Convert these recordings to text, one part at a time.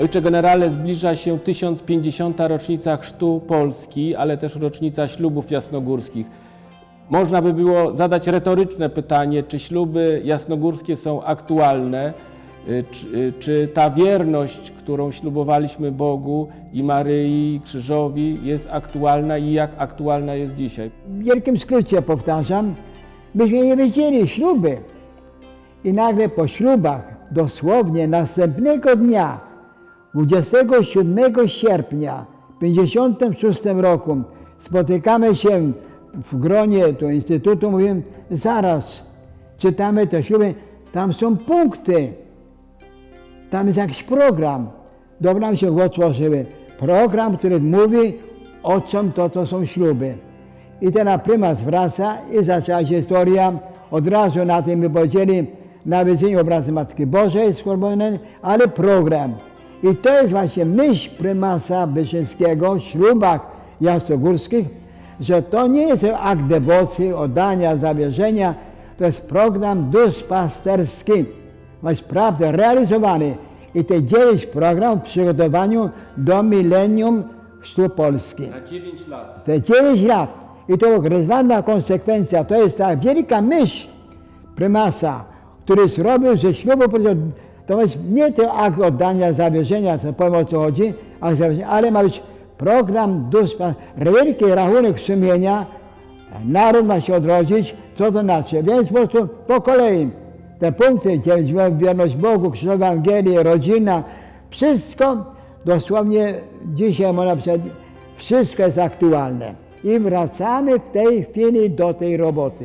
Ojcze generale, zbliża się 1050. rocznica chrztu Polski, ale też rocznica ślubów jasnogórskich. Można by było zadać retoryczne pytanie, czy śluby jasnogórskie są aktualne, y, czy, y, czy ta wierność, którą ślubowaliśmy Bogu i Maryi, Krzyżowi jest aktualna i jak aktualna jest dzisiaj. W wielkim skrócie powtarzam, myśmy nie wiedzieli śluby. I nagle po ślubach, dosłownie następnego dnia, 27 sierpnia w 56 roku, spotykamy się w gronie tu Instytutu, mówimy, zaraz czytamy te śluby, tam są punkty, tam jest jakiś program. Dobrze nam się głos złożyły. Program, który mówi, o czym to, to są śluby. I teraz prymas wraca i zaczęła się historia. Od razu na tym my powiedzieli, nawiedzeniu obrazu Matki Bożej, ale program. I to jest właśnie myśl prymasa Wyszyńskiego w ślubach jasnogórskich, że to nie jest akt dewocji, oddania, zawierzenia, to jest program duszpasterski. Jest prawda realizowany. I te dziewięć programów w przygotowaniu do milenium chrztu Polski. Na 9 lat. Te 9 lat. I to rozważna konsekwencja, to jest ta wielka myśl prymasa, który zrobił ze ślubu, to jest nie ten akt oddania, zawierzenia, co powiem o co chodzi, ale ma być program duszpa, wielki rachunek sumienia, naród ma się odrodzić, co to znaczy. Więc po prostu po kolei te punkty, wierność Bogu, krzyżowa Ewangelii, rodzina, wszystko dosłownie dzisiaj można powiedzieć, wszystko jest aktualne. I wracamy w tej chwili do tej roboty.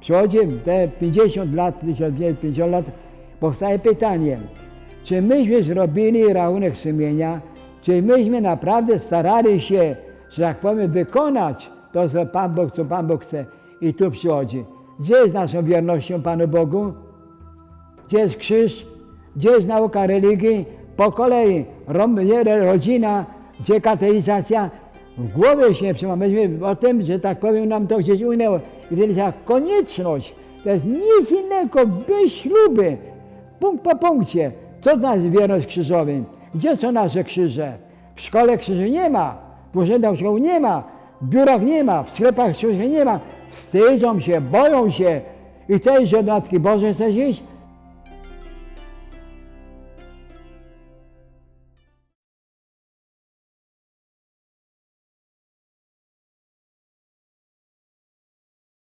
Przychodzi te 50 lat, 1050 lat, powstaje pytanie, czy myśmy zrobili rachunek sumienia, czy myśmy naprawdę starali się, że tak powiem, wykonać to, co Pan Bóg, co Pan Bóg chce. I tu przychodzi. Gdzie jest naszą wiernością Panu Bogu? Gdzie jest krzyż? Gdzie jest nauka religii? Po kolei. Rodzina, gdzie kateizacja? W głowie się nie trzyma. Myśmy o tym, że tak powiem, nam to gdzieś unęło. I wtedy ta konieczność, to jest nic innego, by śluby. Punkt po punkcie. Co znaczy wierność krzyżowej? Gdzie są nasze krzyże? W szkole krzyży nie ma, w urzędach szkoły nie ma, w biurach nie ma, w sklepach krzyży nie ma. Wstydzą się, boją się. I to jest, że do Matki Bożej chcesz iść?